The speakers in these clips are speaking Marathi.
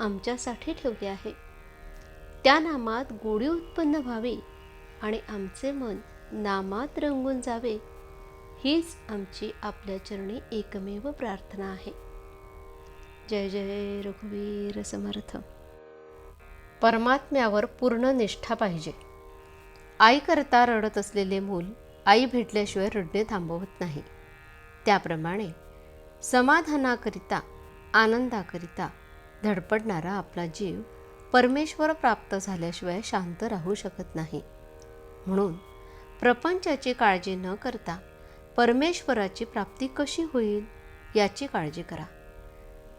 आमच्यासाठी ठेवले आहे. त्या नामात गोडी उत्पन्न व्हावी आणि आमचे मन नामात रंगून जावे हीच आमची आपल्या चरणी एकमेव प्रार्थना आहे. जय जय रघुवीर समर्थ. परमात्म्यावर पूर्ण निष्ठा पाहिजे. आई करता रडत असलेले मूल आई भेटल्याशिवाय रडणे थांबवत नाही. त्याप्रमाणे समाधानाकरिता आनंदाकरिता धडपडणारा आपला जीव परमेश्वर प्राप्त झाल्याशिवाय शांत राहू शकत नाही. म्हणून प्रपंचाची काळजी न करता परमेश्वराची प्राप्ती कशी होईल याची काळजी करा.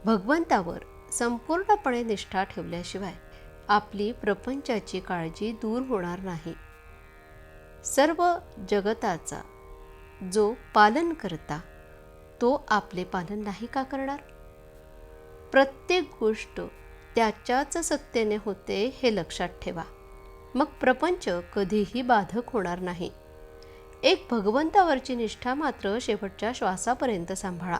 भगवंतावर संपूर्णपणे निष्ठा ठेवल्याशिवाय आपली प्रपंचाची काळजी दूर होणार नाही. सर्व जगताचा जो पालन करता तो आपले पालन नाही का करणार? प्रत्येक गोष्ट त्याच्याच सत्तेने होते हे लक्षात ठेवा. मग प्रपंच कधीही बाधक होणार नाही. एक भगवंतावरची निष्ठा मात्र शेवटच्या श्वासापर्यंत सांभाळा.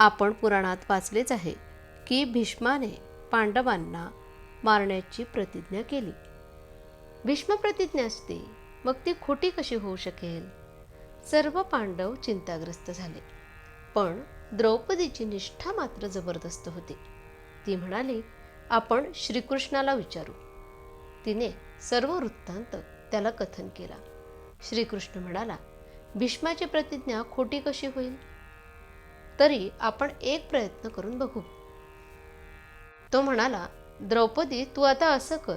आपण पुराणात वाचलेच आहे की भीष्माने पांडवांना मारण्याची प्रतिज्ञा केली. भीष्म प्रतिज्ञा असते मग ती खोटी कशी होऊ शकेल? सर्व पांडव चिंताग्रस्त झाले. पण द्रौपदीची निष्ठा मात्र जबरदस्त होती. ती म्हणाली आपण श्रीकृष्णाला विचारू. तिने सर्व वृत्तांत त्याला कथन केला. श्रीकृष्ण म्हणाला भीष्माची प्रतिज्ञा खोटी कशी होईल? तरी आपण एक प्रयत्न करून बघू. तो म्हणाला द्रौपदी तू आता असं कर.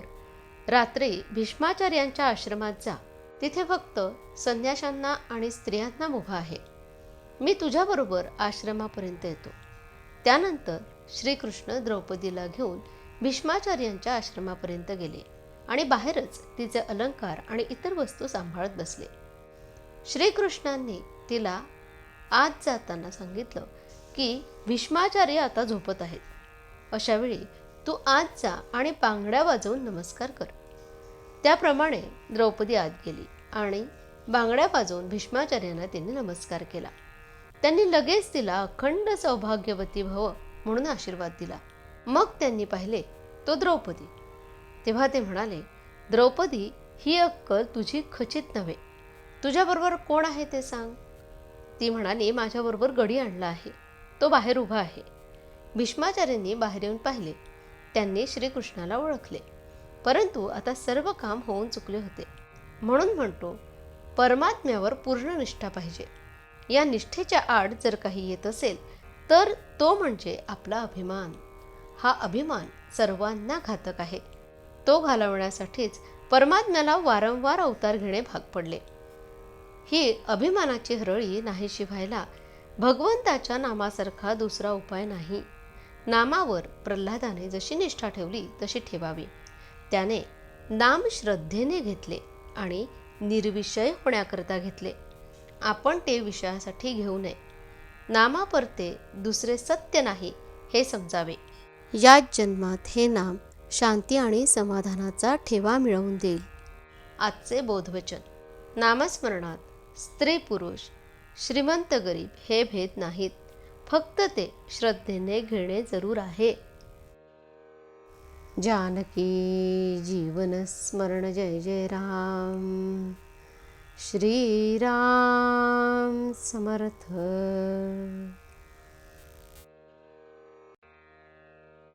रात्री भीष्माचार्यांच्या आश्रमात जा. तिथे फक्त संन्याशांना आणि स्त्रियांना मुभा आहे. मी तुझ्याबरोबर आश्रमापर्यंत येतो. त्यानंतर श्रीकृष्ण द्रौपदीला घेऊन भीष्माचार्यांच्या आश्रमापर्यंत गेले आणि बाहेरच तिचे अलंकार आणि इतर वस्तू सांभाळत बसले. श्रीकृष्णांनी तिला आत जाताना सांगितलं की भीष्माचार्य आता झोपत आहेत. अशावेळी तू आत जा आणि बांगड्या वाजवून नमस्कार कर. त्याप्रमाणे द्रौपदी आत गेली आणि बांगड्या वाजवून भीष्माचार्यांना तिने नमस्कार केला. त्यांनी लगेच तिला अखंड सौभाग्यवती भव म्हणून आशीर्वाद दिला. मग त्यांनी पाहिले तो द्रौपदी. तेव्हा ते म्हणाले द्रौपदी ही अक्कल तुझी खचित नव्हे. तुझ्याबरोबर कोण आहे ते सांग. ती म्हणाली माझ्याबरोबर गडी आणला आहे. तो बाहेर उभा आहे. भीष्माचार्यांनी बाहेर येऊन पाहिले. त्यांनी श्रीकृष्णाला ओळखले. परंतु आता सर्व काम होऊन चुकले होते. म्हणून म्हणतो परमात्म्यावर पूर्ण निष्ठा पाहिजे. या निष्ठेच्या आड जर काही येत असेल तर तो म्हणजे आपला अभिमान. हा अभिमान सर्वांना घातक आहे. तो घालवण्यासाठीच परमात्म्याला वारंवार अवतार घेणे भाग पडले. ही अभिमानाची हरळी नाहीशी व्हायला भगवंताच्या नामासारखा दुसरा उपाय नाही. नामावर प्रल्हादाने जशी निष्ठा ठेवली तशी ठेवावी. त्याने नाम श्रद्धेने घेतले आणि निर्विषय होण्याकरता घेतले. आपण ते विषयासाठी घेऊ नये. नामापरते दुसरे सत्य नाही हे समजावे. याच जन्मात हे नाम शांती आणि समाधानाचा ठेवा मिळवून देईल. आजचे बोधवचन. नामस्मरणात स्त्री पुरुष श्रीमंत गरीब हे भेद नाहीत. फक्त ते श्रद्धेने घेणे जरूर आहे. जानकी जीवन स्मरण जय जय राम. श्रीराम समर्थ।